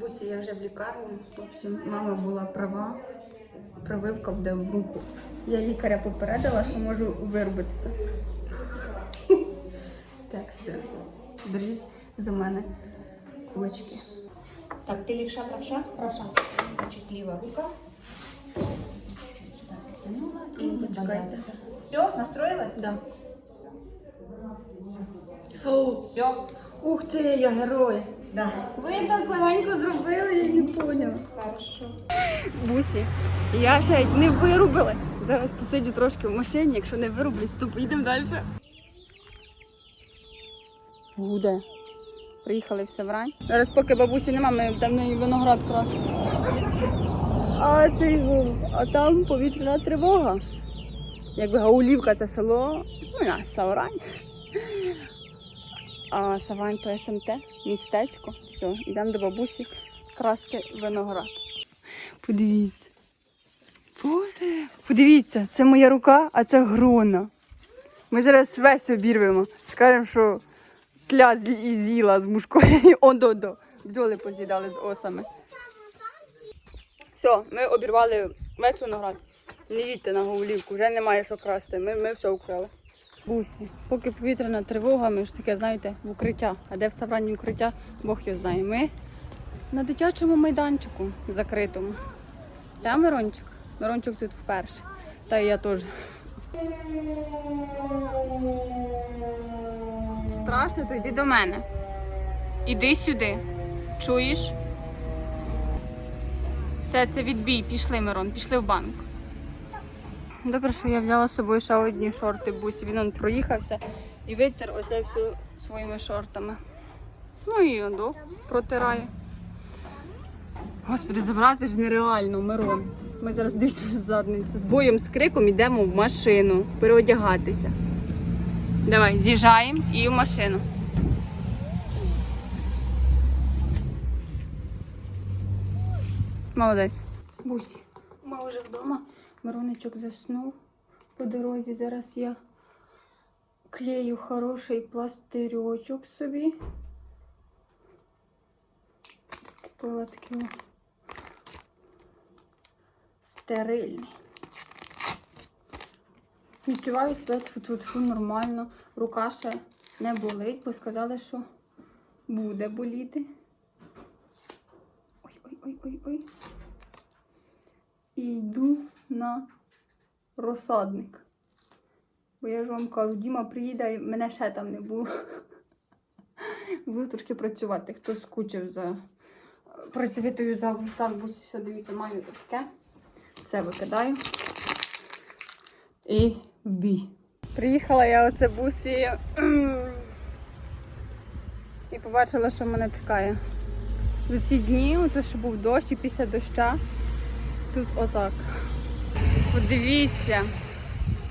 Бусі, я вже в лікарні. В общем, мама була права. Прививка буде в руку. Я лікаря попередила, що можу виробитися. Так, все. Держіть за мене кулачки. Так, ты левша, правша? Правша. Значит, левая рука. Сюда притянула и Почекайте. Все, настроилась? Да. Все. Ух ти, я герой. Да. Ви так легенько зробили, я не поняла. Хорошо. Бусі, я ще не вирубилась. Зараз посидю трошки в машині, якщо не вирублюсь, то поїдемо далі. Буде. Приїхали в Севрань. Зараз поки бабусі нема, ми там неї виноград красимо. А це його, а там повітряна тривога. Якби Гаулівка це село, ну я Саврань. А Саврань то СМТ, містечко. Все, йдемо до бабусі красти виноград. Подивіться. Боже, подивіться, це моя рука, а це грона. Ми зараз весь обірвемо. Скажемо, що тля і з'їла з мушкою. О-до-до. Бджоли поз'їдали з осами. Все, ми обірвали весь виноград. Не їдьте на Говлівку, вже немає що красти. Ми, ми все украли. Бусі, поки повітряна тривога, ми ж таке, знаєте, в укриття. А де в Савранні укриття, Бог його знає. Ми на дитячому майданчику закритому. Та Мирончик? Мирончик тут вперше. Та і я теж. Страшно, то йди до мене. Іди сюди. Чуєш? Все, це відбій. Пішли, Мирон, пішли в банк. Добре, що я взяла з собою ще одні шорти бусі. Він проїхався і витер оце все своїми шортами. Ну і до протирає. Господи, забрати ж нереально, Мирон. Ми зараз дивіться задницю. З боєм з криком йдемо в машину переодягатися. Давай, з'їжджаємо і в машину. Молодець. Бусі, ми вже вдома. Мироничок заснув по дорозі. Зараз я клею хороший пластирьочок собі. Купила такий стерильний. Відчуваю себе тут нормально. Рука ще не болить, бо сказали, що буде боліти. Ой-ой-ой-ой-ой. І йду на розсадник. Бо я ж вам кажу, Діма приїде, мене ще там не було. Буду трошки працювати, хто скучив за працьовитою завжди. Так, бо все, дивіться, маю таке. Це викидаю. І в бій. Приїхала я оце бусі і побачила, що мене чекає. За ці дні, оце що був дощ і після доща, тут отак. Подивіться,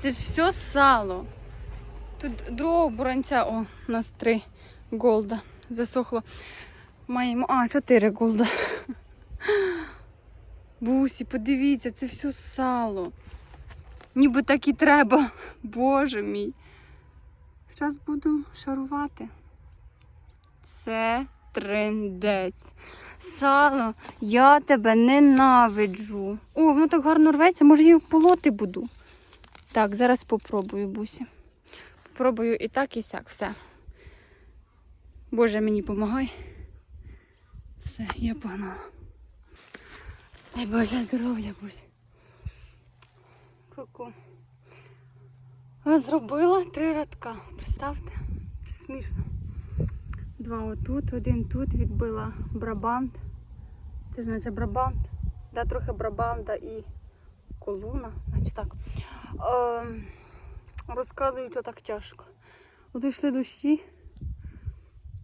це ж все сало. Тут другого буранця, о, у нас три голда. Засохло. Маємо. А, чотири голда. Бусі, подивіться, це все сало. Ніби так і треба. Боже мій. Зараз буду шарувати. Це трендець. Сало, я тебе ненавиджу. О, воно так гарно рветься, може її полоти буду. Так, зараз попробую, Бусі. Попробую і так, і сяк. Все. Боже, мені помагай. Все, я погнала. Дай Боже здоров'я, Бусі. Ку-ку. Зробила три радка. Представте, це смішно. Два отут, один тут відбила брабант. Це значить брабант. Да, трохи брабанта і колуна. Значить так. Е, розказую, що так тяжко. От йшли дощі,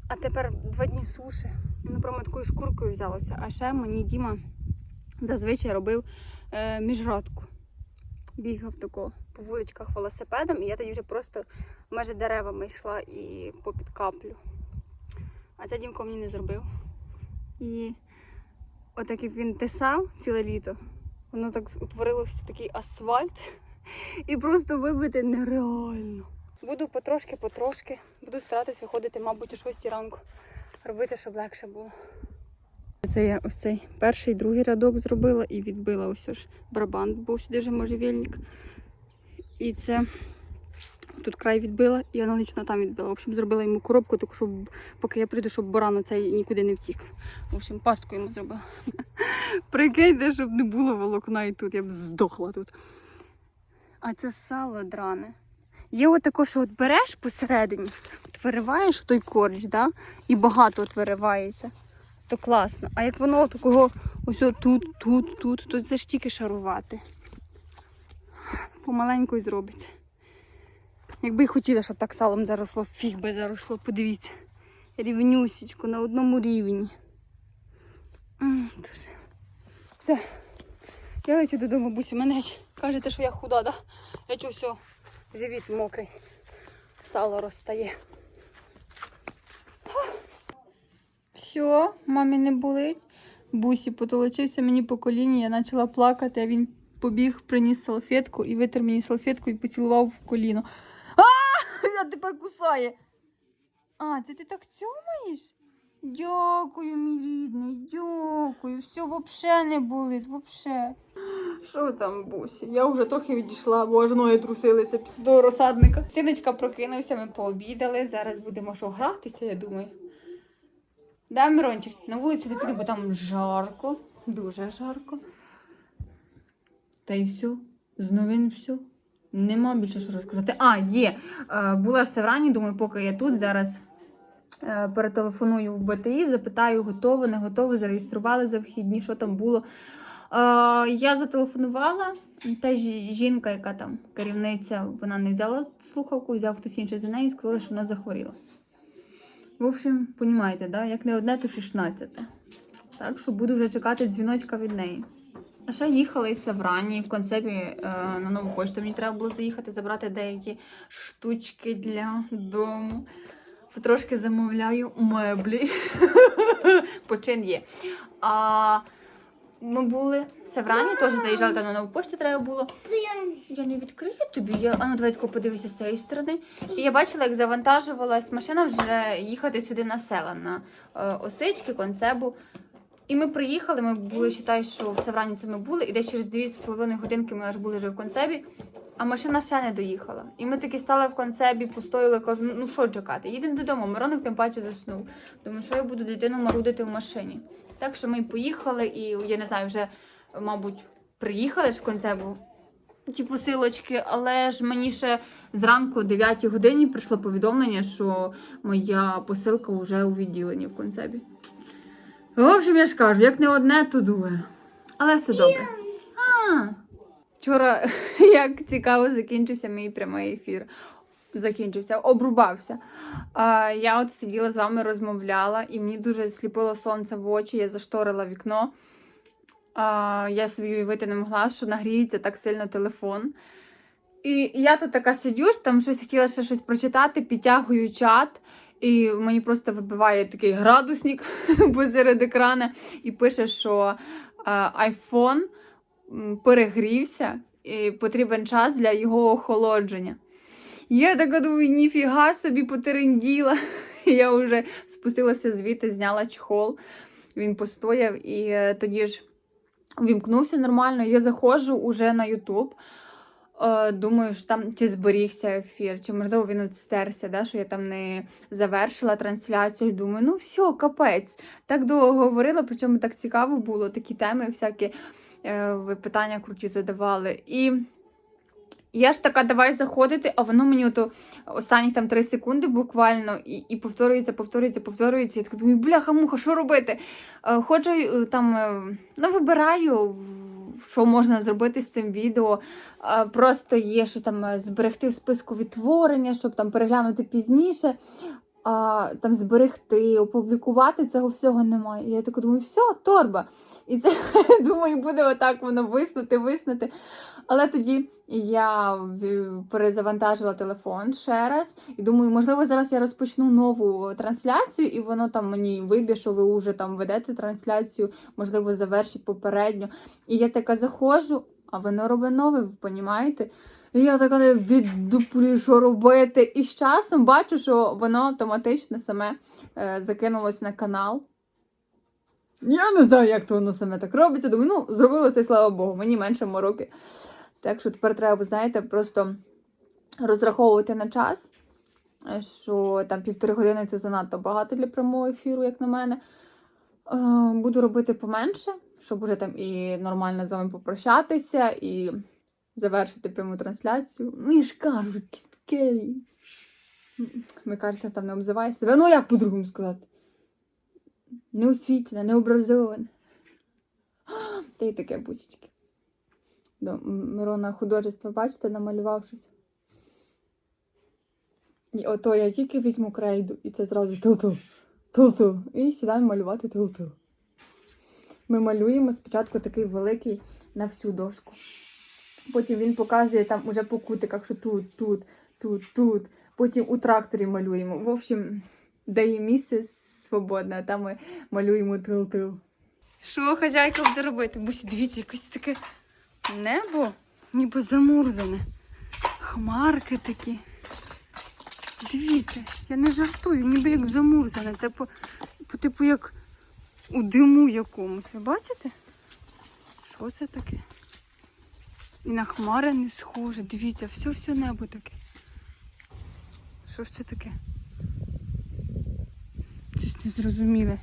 а тепер два дні суші. Воно прямо такою шкуркою взялося. А ще мені Діма зазвичай робив е, міжрадку. Бігав тако по вуличках велосипедом, і я тоді вже просто майже деревами йшла і попід каплю. А це Дімко мені не зробив. І отак як він тисав ціле літо, воно так утворилося такий асфальт. І просто вибити нереально. Буду потрошки-потрошки, буду старатись виходити, мабуть, о 6 ранку, робити, щоб легше було. Це я ось цей перший, другий рядок зробила і відбила ось ж барабан, бо сюди вже можжевельник. І це тут край відбила, і аналогічно там відбила. В общем, зробила йому коробку, таку, щоб поки я прийду, щоб баран цей нікуди не втік. В общем, пастку йому зробила. Прикиньте, щоб не було волокна і тут, я б здохла тут. А це сало дране. Є отако, що от береш посередині, от вириваєш той корч, да? і багато от виривається, то класно. А як воно такого ось от тут, тут, тут, то це ж тільки шарувати. Помаленьку й зробиться. Якби й хотіла, щоб так салом заросло, фіг би заросло, подивіться. Рівнюсічку на одному рівні. Дуже. Все. Я лечу додому, бусі. Мене кажете, що я худа, да? Геть усе. Живіт мокрий. Сало розстає. Все, мамі не болить. Бусі потолочився мені по коліні, я почала плакати, а він побіг, приніс салфетку і витер мені салфетку і поцілував в коліно. А! Тепер кусає. А, це ти так цьомаєш? Дякую, мій рідний, дякую. Все взагалі не болить, взагалі. Що там, бусі? Я вже трохи відійшла, бо аж ноги трусилися після того розсадника. Синочка прокинувся, ми пообідали. Зараз будемо що гратися, я думаю. Да, Мирончик, на вулицю не піду, бо там жарко, дуже жарко. Та й все. З новин все. Нема більше що розказати. А, є. Е, була в Севрані, думаю, поки я тут зараз е, перетелефоную в БТІ, запитаю, готово, не готово, зареєстрували за вхідні, що там було. Е, я зателефонувала. Та жінка, яка там керівниця, вона не взяла слухавку, взяв хтось інший за неї і сказала, що вона захворіла. В общем, понімаєте, да? як не одне, то 16. Так що буду вже чекати дзвіночка від неї. А ще їхала із Саврані в концепі е, на нову пошту. Мені треба було заїхати забрати деякі штучки для дому. Потрошки замовляю меблі. Почин є. А, ми були в Саврані, теж заїжджали там на нову пошту, треба було. Я не відкрию тобі. Я... А ну давай тако подивися з цієї сторони. І я бачила, як завантажувалась машина вже їхати сюди на села, на е, осички, концебу. І ми приїхали, ми були, вважаю, що в Саврані це ми були, і десь через 2,5 годинки ми аж були вже в концебі, а машина ще не доїхала. І ми таки стали в концебі, постояли, кажу, ну, ну що чекати, їдемо додому. Мироник тим паче заснув. Думаю, що я буду дитину марудити в машині. Так що ми поїхали, і я не знаю, вже, мабуть, приїхали ж в концебу. Ті посилочки, але ж мені ще зранку о 9 годині прийшло повідомлення, що моя посилка вже у відділенні в концебі. В общем, я ж кажу, як не одне, то друге. Але все добре. А, вчора, як цікаво, закінчився мій прямий ефір. Закінчився, обрубався. А, я от сиділа з вами, розмовляла, і мені дуже сліпило сонце в очі, я зашторила вікно. А, я собі уявити не могла, що нагріється так сильно телефон. І я тут така сидю, там щось хотіла ще щось прочитати, підтягую чат, і мені просто вибиває такий градусник посеред екрана і пише, що iPhone перегрівся і потрібен час для його охолодження. Я така думаю, ніфіга собі потеренділа. Я вже спустилася звідти, зняла чехол. Він постояв і е, тоді ж увімкнувся нормально. Я заходжу уже на YouTube. Е, Думаю, що там чи зберігся ефір, чи можливо він от стерся, да, що я там не завершила трансляцію. Думаю, ну все, капець. Так довго говорила, причому так цікаво було, такі теми всякі е, ви питання круті задавали. І я ж така, давай заходити, а воно мені ото останніх там 3 секунди буквально і, і повторюється, повторюється, повторюється. Я така думаю, бляха-муха, що робити? Е, Ходжу там, ну, вибираю, що можна зробити з цим відео. Е, Просто є, що там е, зберегти в списку відтворення, щоб там переглянути пізніше. А, там зберегти, опублікувати цього всього немає. І я так думаю, все, торба. І це думаю, буде отак воно виснути, виснути. Але тоді я перезавантажила телефон ще раз і думаю, можливо, зараз я розпочну нову трансляцію, і воно там мені виб'є, що ви вже там ведете трансляцію, можливо, завершить попередньо. І я така заходжу, а воно робить нове, ви розумієте? І я така віддуплю, що робити. І з часом бачу, що воно автоматично саме е, закинулось на канал. Я не знаю, як то воно саме так робиться. Думаю, ну, зробилося, і слава Богу, мені менше мороки. Так що тепер треба, знаєте, просто розраховувати на час, що там півтори години це занадто багато для прямого ефіру, як на мене. Е, Буду робити поменше, щоб уже там і нормально з вами попрощатися, і завершити пряму трансляцію. Ну, ж кажу, кістки. Ви кажете, там не обзивай себе. Ну, як по-другому сказати? Неосвітлене, необразоване. Та й таке бусічки. До Мирона художество, бачите, намалював щось. І ото я тільки візьму крейду, і це зразу тил-тил, тил-тил. І сідаємо малювати тил-тил. Ми малюємо спочатку такий великий на всю дошку. Потім він показує там уже по кутиках, що тут, тут, тут, тут. Потім у тракторі малюємо. В общем, де є місце свободне, а там ми малюємо тил-тил. Що хазяйка буде робити? Бусі, дивіться, якесь таке небо, ніби замурзане. Хмарки такі. Дивіться, я не жартую, ніби як замурзане. Типу, типу як у диму якомусь. Ви бачите? Що це таке? І на хмари не схоже. Дивіться, все все небо таке. Що ж це таке? Щось незрозуміле.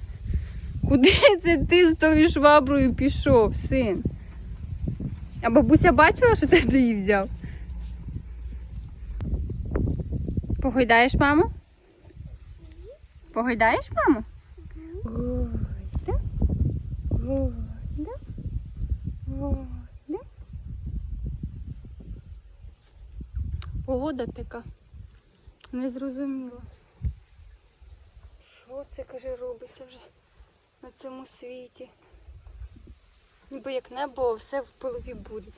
Куди це ти з тою шваброю пішов, син? А бабуся бачила, що це ти її взяв? Погойдаєш маму? Погойдаєш маму? Гойда. Гойда. Погода така. Незрозуміло. Що це, каже, робиться вже на цьому світі? Ніби як небо, все в пилові бурі.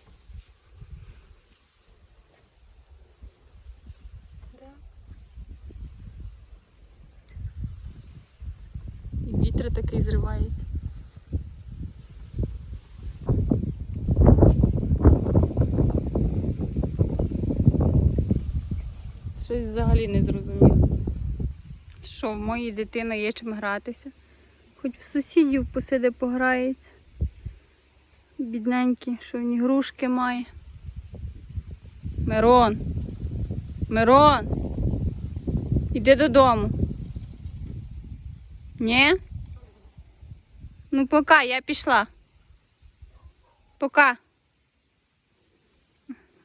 Вітер такий зривається. Щось взагалі не зрозуміло. Що, в моїй дитини є чим гратися? Хоч в сусідів посиде пограється. Бідненький, що він ігрушки має. Мирон. Мирон. Іди додому. Ні? Ну, пока, я пішла. Пока.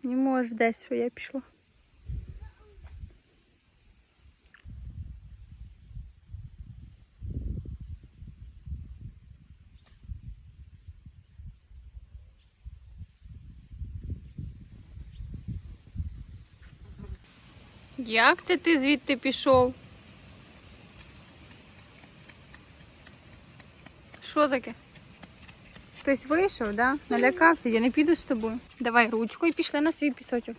Не можеш десь, що я пішла. Як це ти звідти пішов? Що таке? Хтось вийшов, да? Налякався, я не піду з тобою. Давай ручку і пішли на свій пісочок.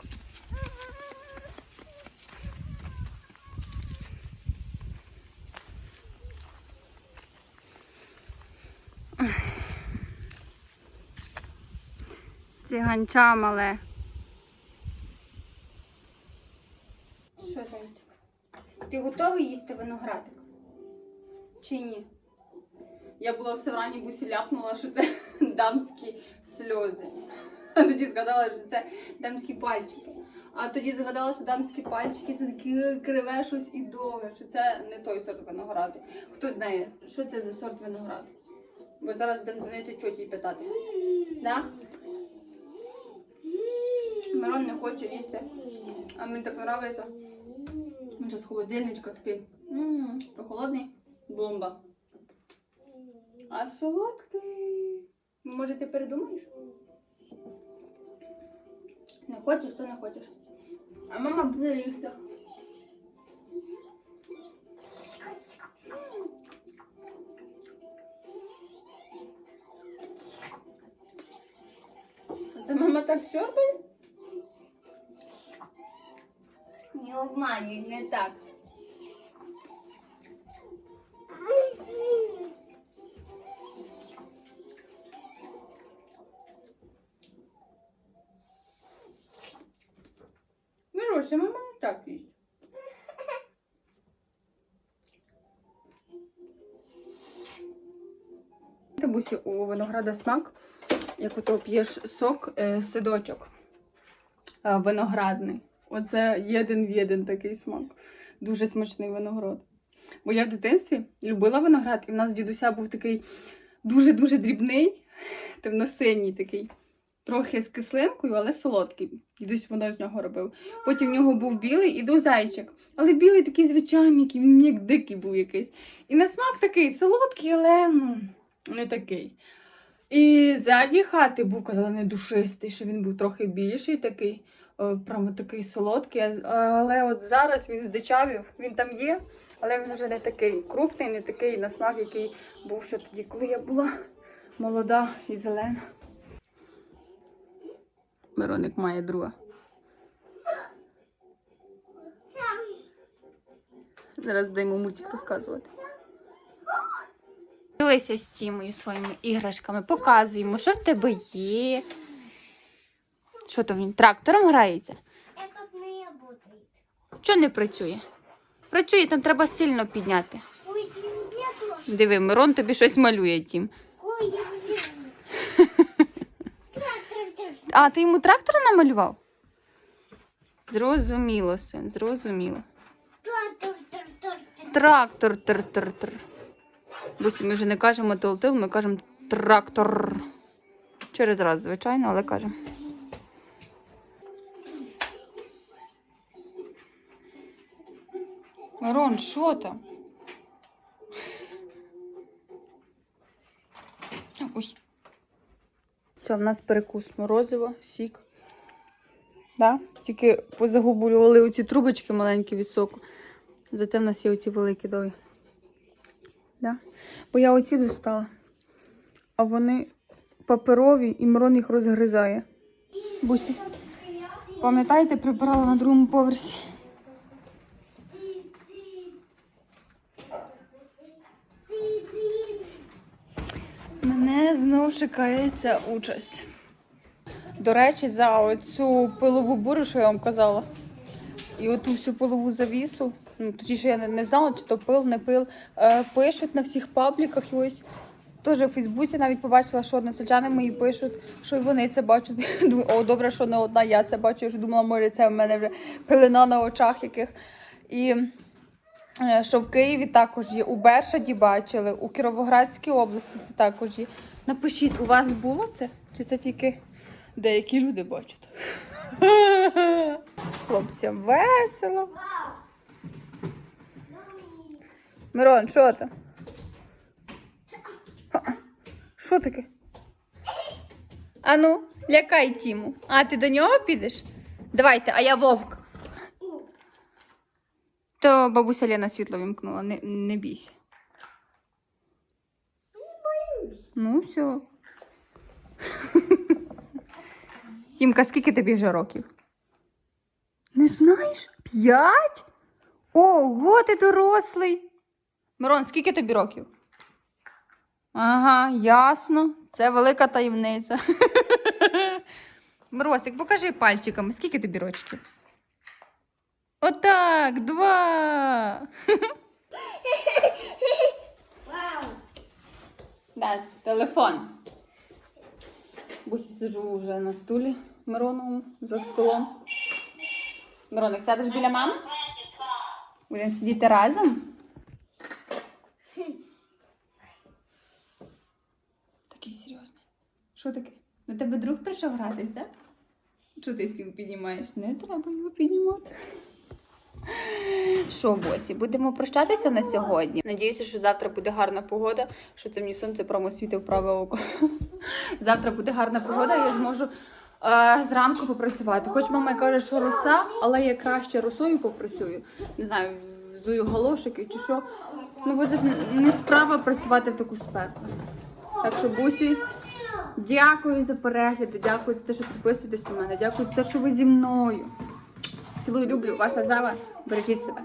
Циганча мале. Що, зайчик? Ти готовий їсти виноградик? Чи ні? Я була все вранні бусі ляпнула, що це дамські сльози. А тоді згадала, що це дамські пальчики. А тоді згадала, що дамські пальчики це таке криве щось і довге, що це не той сорт винограду. Хто знає, що це за сорт винограду? Бо зараз будемо дзвонити тьоті і питати. Да? Мирон не хоче їсти. А мені так подобається. Він ще з холодильничка такий. Ммм, прохолодний. Бомба. А солодкий. Може, ти передумаєш? Не хочеш, то не хочеш. А мама буде їсти. Це мама так сьорбає? Не обманюй, не так. Мирося, мама не так їсть. бабусі у винограда смак, як ото п'єш сок, е, сидочок е, виноградний. Оце єдин в єдин такий смак. Дуже смачний виноград. Бо я в дитинстві любила виноград, і в нас дідуся був такий дуже-дуже дрібний, темно-синій такий, трохи з кислинкою, але солодкий. Дідусь воно з нього робив. Потім в нього був білий і до зайчик. Але білий такий звичайний, який, він як дикий був якийсь. І на смак такий солодкий, але ну, не такий. І ззаді хати був, казали, не душистий, що він був трохи більший такий, прямо такий солодкий. Але от зараз він здичавів, він там є, але він вже не такий крупний, не такий на смак, який був ще тоді, коли я була молода і зелена. Мироник має друга. Зараз будемо мультик розказувати. Дивися з Тімою своїми іграшками, показуємо, що в тебе є. Що то він трактором грається? Этот не работает. Що не працює? Працює, там треба сильно підняти. Ой, нету. Диви, Мирон тобі щось малює, Тім. Ой, Трактор, трактор. А, ти йому трактора намалював? Зрозуміло, син, зрозуміло. Трактор, трактор, трактор. Трактор, тр тр тр Бусі, ми вже не кажемо тил-тил, ми кажемо трактор. Через раз, звичайно, але кажемо. Мирон, що там? Ой. Все, в нас перекус морозиво, сік. Да? Тільки позагубулювали оці трубочки маленькі від соку. Зате в нас є оці великі довгі. Да? Бо я оці достала. А вони паперові і Мирон їх розгризає. Бусі. Пам'ятаєте, прибирала на другому поверсі? Мене знов чекається участь. До речі, за оцю пилову бурю, що я вам казала, і оту всю пилову завісу, ну точніше, я не, знала, чи то пил, не пил, е, пишуть на всіх пабліках і ось. Теж у Фейсбуці навіть побачила, що односельчани мої пишуть, що й вони це бачать. О, добре, що не одна я це бачу. Я вже думала, може, це в мене вже пилина на очах яких. І що в Києві також є, у Бершаді бачили, у Кіровоградській області це також є. Напишіть, у вас було це? Чи це тільки деякі люди бачать? Хлопцям весело. Мирон, що там? Що таке? Ану, лякай Тіму. А, ти до нього підеш? Давайте, а я вовк. То бабуся Лена світло вімкнула, не, не бійся. Ну, все. Тімка, скільки тобі вже років? Не знаєш? П'ять? Ого, ти дорослий. Мирон, скільки тобі років? Ага, ясно. Це велика таємниця. Миросик, покажи пальчиками, скільки тобі рочків? Отак, два. Вау. Да, телефон. Бусі сиджу вже на стулі Мироновому за столом. Мироник, сядеш біля мами? Будемо сидіти разом? Такий серйозний. Що таке? До тебе друг прийшов гратись, так? Чого ти стіл піднімаєш? Не треба його піднімати. Що, Босі, будемо прощатися на сьогодні. Надіюся, що завтра буде гарна погода, що це мені сонце прямо світить в праве око. Завтра буде гарна погода, я зможу е, зранку попрацювати. Хоч мама каже, що роса, але я краще росою попрацюю. Не знаю, взую галошики чи що. Ну, буде ж не справа працювати в таку спеку. Так що, бусі, дякую за перегляди, дякую за те, що підписуєтесь на мене, дякую за те, що ви зі мною. Цілую, люблю, ваша зава. Бережіть себе.